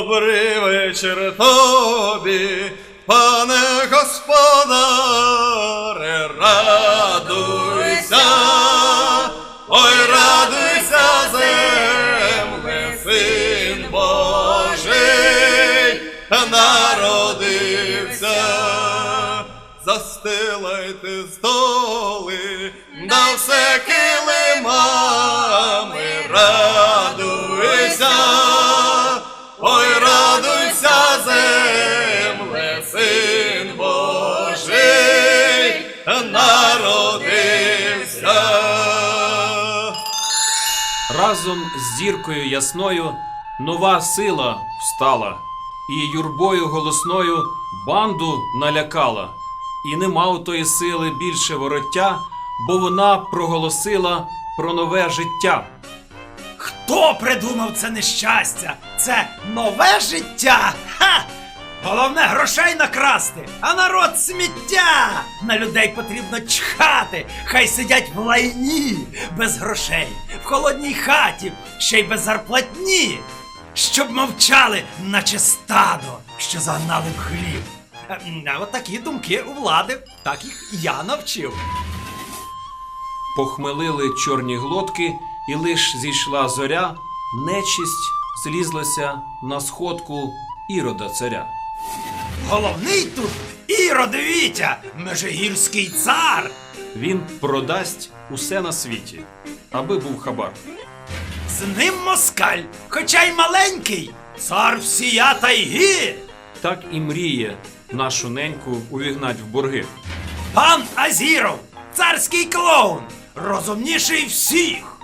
Добрий вечір тобі, пане господаре, радуйся, ой, радуйся, земле, син Божий, народився. Застилайте столи, да все килимами, зіркою ясною нова сила встала, і юрбою голосною банду налякала. І нема у тої сили більше вороття, бо вона проголосила про нове життя. Хто придумав це нещастя? Це нове життя? Ха! Головне грошей накрасти, а народ сміття! На людей потрібно чхати, хай сидять в лайні без грошей, в холодній хаті, ще й без зарплатні, щоб мовчали, наче стадо, що загнали в хліб. От такі думки у влади, так їх я навчив. Похмелили чорні глотки, і лиш зійшла зоря, нечисть злізлася на сходку ірода царя. Головний тут Ірод Вітя, межигірський цар. Він продасть усе на світі, аби був хабар. З ним москаль, хоча й маленький, цар всія тайги. Так і мріє нашу неньку увігнать в борги. Пан Азіров, царський клоун, розумніший всіх.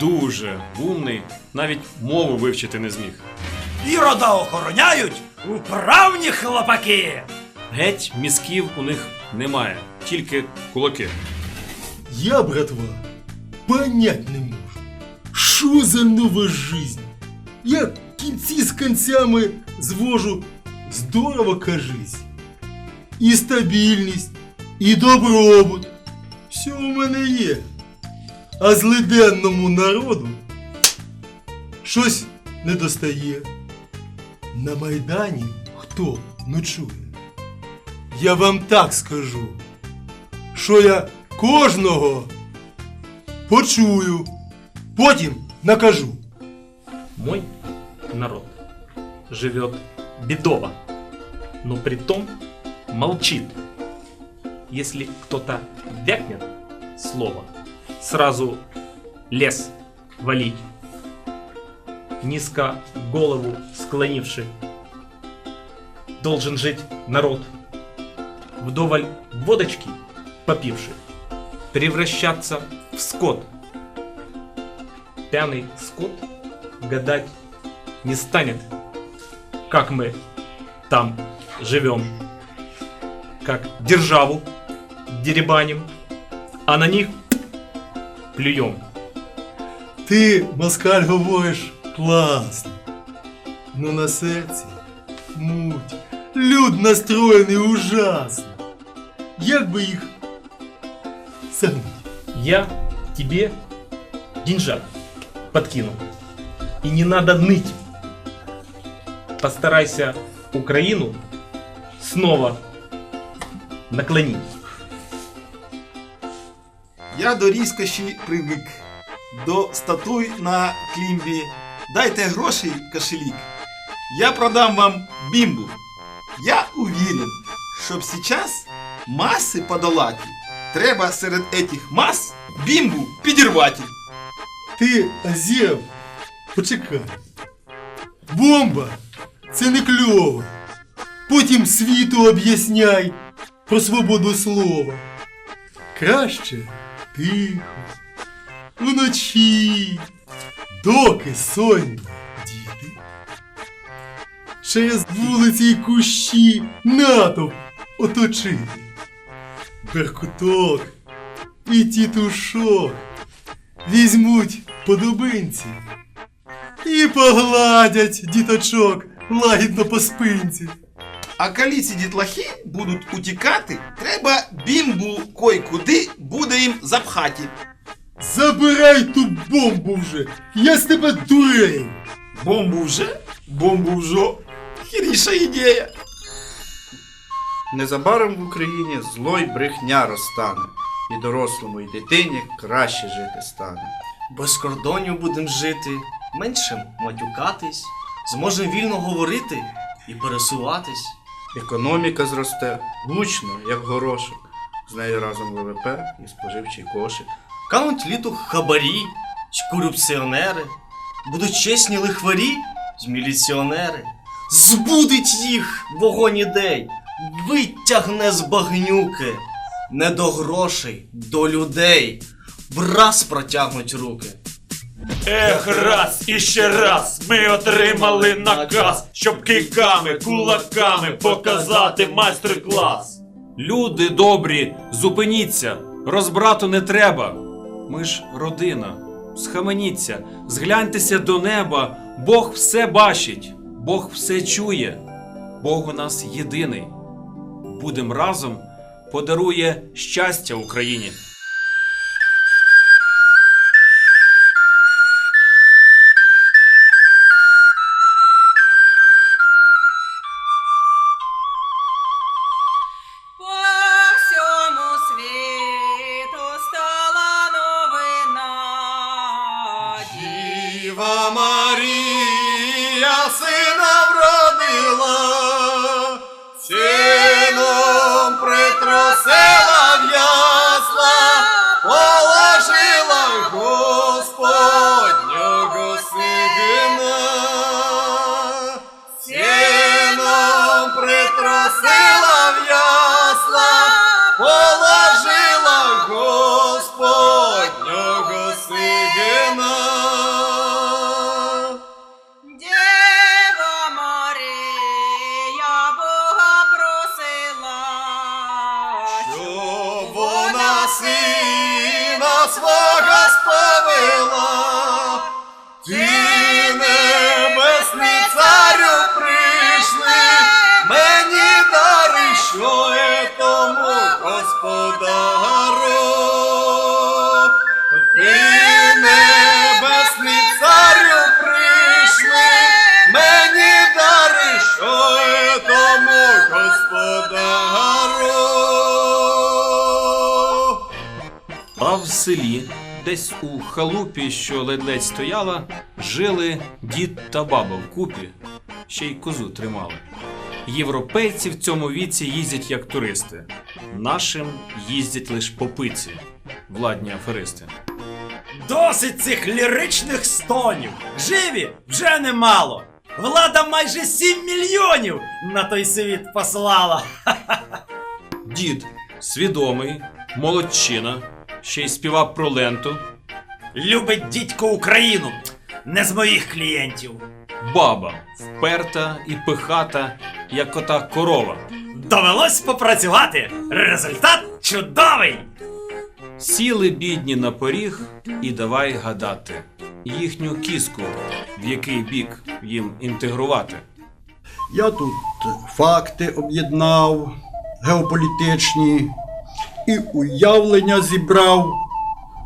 Дуже умний, навіть мову вивчити не зміг. Ірода охороняють управні хлопаки. Геть мізків у них немає, тільки кулаки. Я, братва, понять не можу. Що за нова жизнь? Я кінці з концями звожу здорово кажись. І стабільність, і добробут. Все у мене є. А злиденному народу щось не достає. На Майдані хто ночує? Я вам так скажу що я кожного почую, потім накажу. Мой народ живет бедово, но при том молчит. Если кто-то вякнет слово, сразу лес валить. Низко голову склонивший должен жить народ. Вдоволь водочки попивший, превращаться в скот. Пьяный скот гадать не станет, как мы там живем, как державу деребаним, а на них плюем. Ти, москаль, говориш класно. Но на серці муть. Люд настроєний ужасно. Як би їх загнуть? Я тебе деньжат подкину. И не надо ныть. Постарайся Украину снова наклонить. Я до різкоші привик, до статуй на клімбі. Дайте грошей, кошелік. Я продам вам бімбу. Я уверен, щоб сейчас маси подолати, треба серед этих мас бімбу підірвати. Ти, Азєв, почекай. Бомба це не кльово. Потім світу об'ясняй про свободу слова. Краще тихо, вночі, доки сонні діти. Через вулиці й кущі натовп оточити. Беркуток і тітушок візьмуть по дубинці і погладять діточок лагідно по спинці. А коли ці дітлахи будуть утікати, треба бімбу кой-куди буде їм запхати. Забирай ту бомбу вже! Я з тебе дурень! Бомбу вже? Бомбу вже хіріша ідея. Незабаром в Україні зло й брехня розтане, і дорослому, і дитині краще жити стане. Без кордонів будем жити, менше матюкатись, зможемо вільно говорити і пересуватись. Економіка зросте гучно, як горошок. З нею разом ВВП і споживчий кошик. Кануть літу хабарі корупціонери, будуть чесні лихварі міліціонери. Збудить їх вогонь ідей, витягне з багнюки, не до грошей, до людей, враз протягнуть руки. Ех, раз і ще раз ми отримали наказ, щоб кийками, кулаками показати майстер-клас. Люди добрі, зупиніться, розбрату не треба. Ми ж родина. Схаменіться, згляньтеся до неба. Бог все бачить, Бог все чує. Бог у нас єдиний. Будем разом подарує щастя Україні. Вона сина свого селі, десь у халупі, що ледь-ледь стояла, жили дід та баба вкупі, ще й козу тримали. Європейці в цьому віці їздять як туристи. Нашим їздять лише попиці, владні аферисти. Досить цих ліричних стонів. Живі вже немало. Влада майже 7 мільйонів на той світ послала. Дід свідомий, молодчина, ще й співав про ленту. Любить дідько Україну. Не з моїх клієнтів. Баба вперта і пихата, як кота корова. Довелось попрацювати. Результат чудовий. Сіли бідні на поріг і давай гадати їхню кіску, в який бік їм інтегрувати. Я тут факти об'єднав, геополітичні, і уявлення зібрав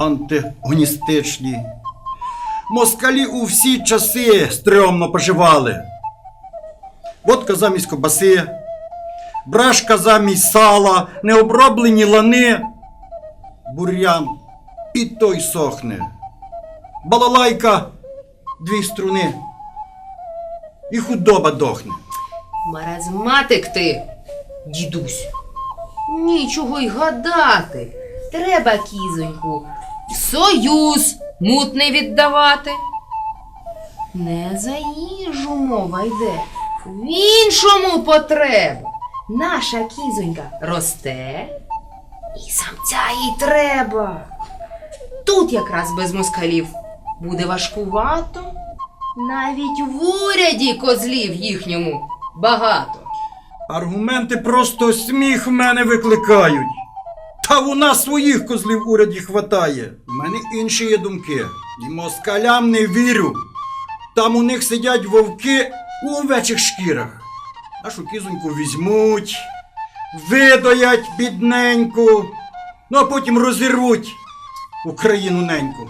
антигоністичні. Москалі у всі часи стрьомно поживали. Водка замість кобаси, брашка замість сала, необроблені лани, бур'ян і той сохне. Балалайка, дві струни, і худоба дохне. Маразматик ти, дідусь. Нічого й гадати. Треба кізоньку. Союз мутний віддавати. Не за їжу мова йде. В іншому потреба. Наша кізонька росте, і самця їй треба. Тут якраз без москалів буде важкувато. Навіть в уряді козлів їхньому багато. Аргументи просто сміх в мене викликають. Та у нас своїх козлів в уряді хватає. У мене інші є думки. І москалям не вірю. Там у них сидять вовки у овечих шкірах. Нашу кізоньку візьмуть, видоять бідненьку, ну а потім розірвуть Україну неньку.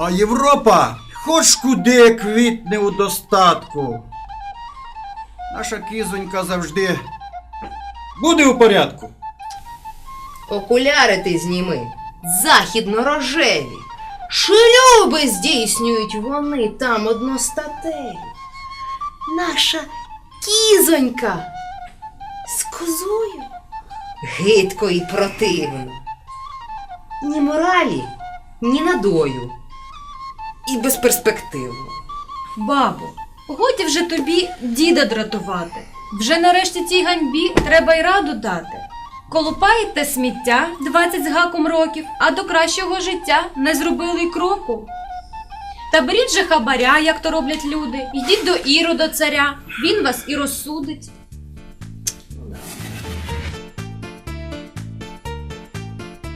А Європа хоч куди квітне у достатку. Наша кізонька завжди буде у порядку. Окуляри ти зніми, західно-рожеві. Шлюби здійснюють вони там одностатеві. Наша кізонька з козою гидко і противно. Ні моралі, ні надою. І безперспективно. Бабо, годі вже тобі діда дратувати. Вже нарешті цій ганьбі треба й раду дати. Колупаєте сміття 20 з гаком років, а до кращого життя не зробили й кроку. Та беріть же хабаря, як то роблять люди, йдіть до Ірода царя, він вас і розсудить.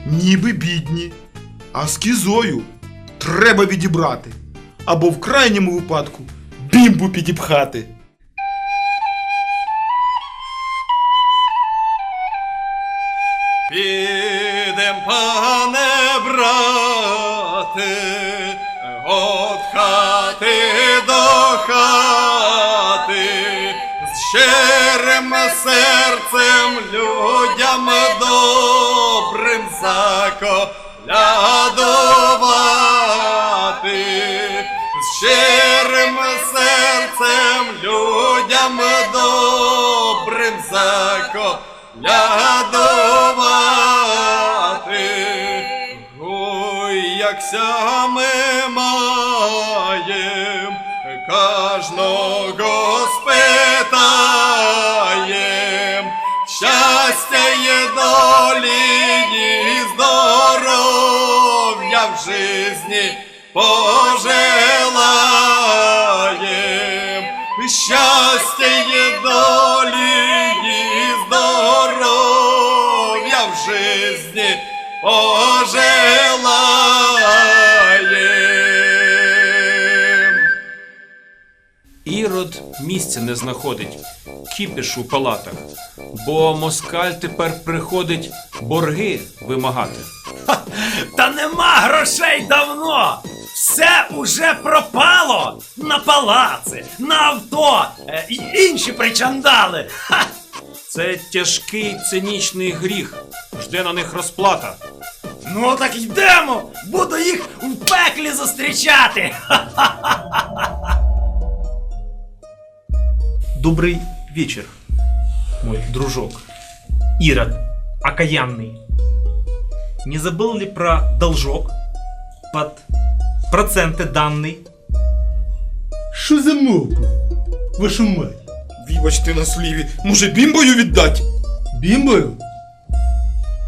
Ніби бідні, а з кізою треба відібрати. Або в крайньому випадку бімбу підіпхати. Підем, пане брате, от хати до хати, з щирим серцем людям добрим заколядувати, добрим заколядувати. Ой, якся ми маєм, кожного спитаєм, щастя є долі і здоров'я в житті місця не знаходить, кіпіш у палатах, бо москаль тепер приходить борги вимагати. Та нема грошей давно. Все уже пропало на палаци, на авто е, і інші причандали. Ха! Це тяжкий цинічний гріх. Жде на них розплата. Ну так йдемо! Буду їх в пеклі зустрічати! Добрый вечер, мой дружок. Ирод, окаянный. Не забыл ли про должок под проценты данный? Що за мовку? Вашу мать. Вибачте на слові, може бімбою віддать? Бімбою?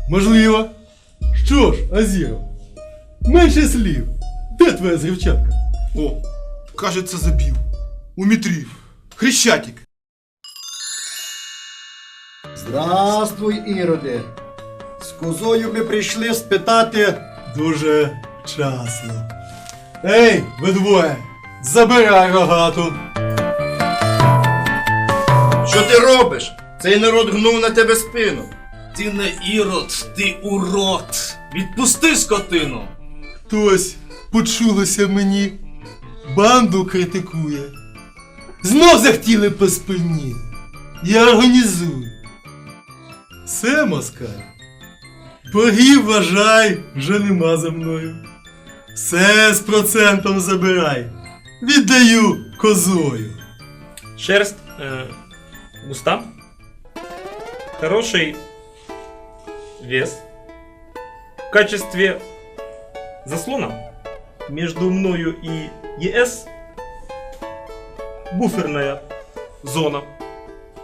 Можливо. Що ж, Азіро, менше слів. Де твоя зрівчатка? О, кажеться, забів. У метрі. Хрещатик. Здравствуй, Іроде. З козою ми прийшли спитати. Дуже вчасно. Ей, ви двоє, забирай рогату. Що ти робиш? Цей народ гнув на тебе спину. Ти не ірод, ти урод. Відпусти скотину. Хтось почулося мені, банду критикує. Знов захотіли по спині. Я організую. Все, москаль. Боргів вважай, вже нема за мною. Все з процентом забирай. Віддаю козою. Шерсть э, густа. Хороший вес. В качестве заслона между мною и ЕС буферная зона.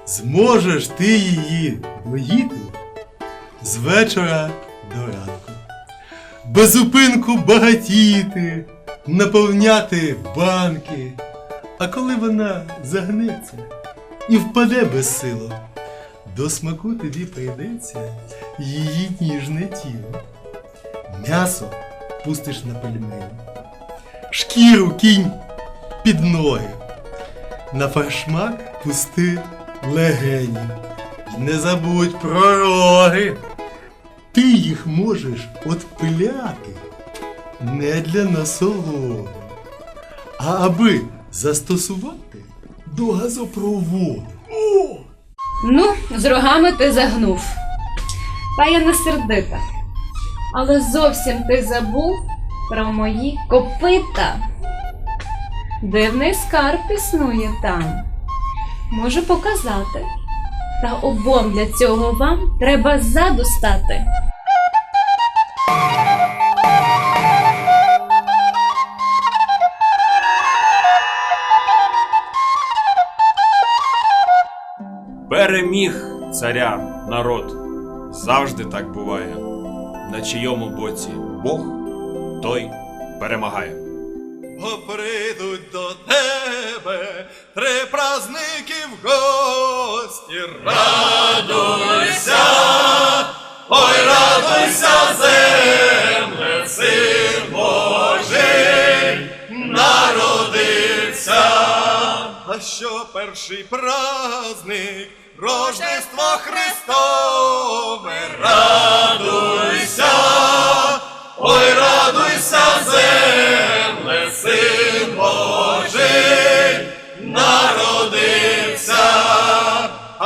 Зможеш ти її доїти з вечора до ранку. Без зупинку багатіти, наповняти банки. А коли вона загнеться і впаде безсило, до смаку тобі прийдеться її ніжне тіло. М'ясо пустиш на пельмені, шкіру кінь під ноги. На фаршмак пусти легені. Не забудь про роги. Ти їх можеш отпиляти не для насолоди, а аби застосувати до газопроводу. Ну, з рогами ти загнув. Та я не сердита. Але зовсім ти забув про мої копита. Дивний скарб існує там. Можу показати. Та обом для цього вам треба ззаду стати. Переміг царя народ. Завжди так буває. На чийому боці Бог, той перемагає. Бо прийдуть до тебе три праздники в гості. Радуйся, ой, радуйся, земле, син Божий народився. А що перший праздник, Рождество Христове,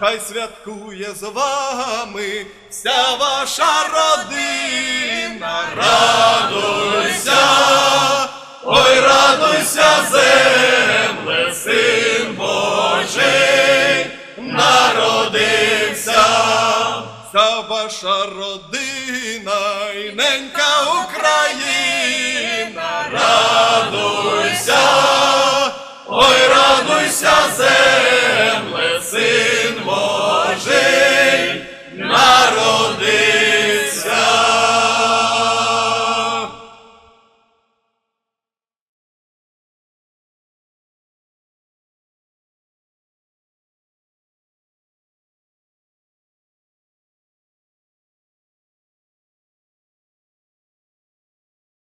Хай святкує з вами вся ваша родина, радуйся, ой, радуйся, земле, син Божий народився. Вся ваша родина і ненька Україна, радуйся, ой, радуйся, земле.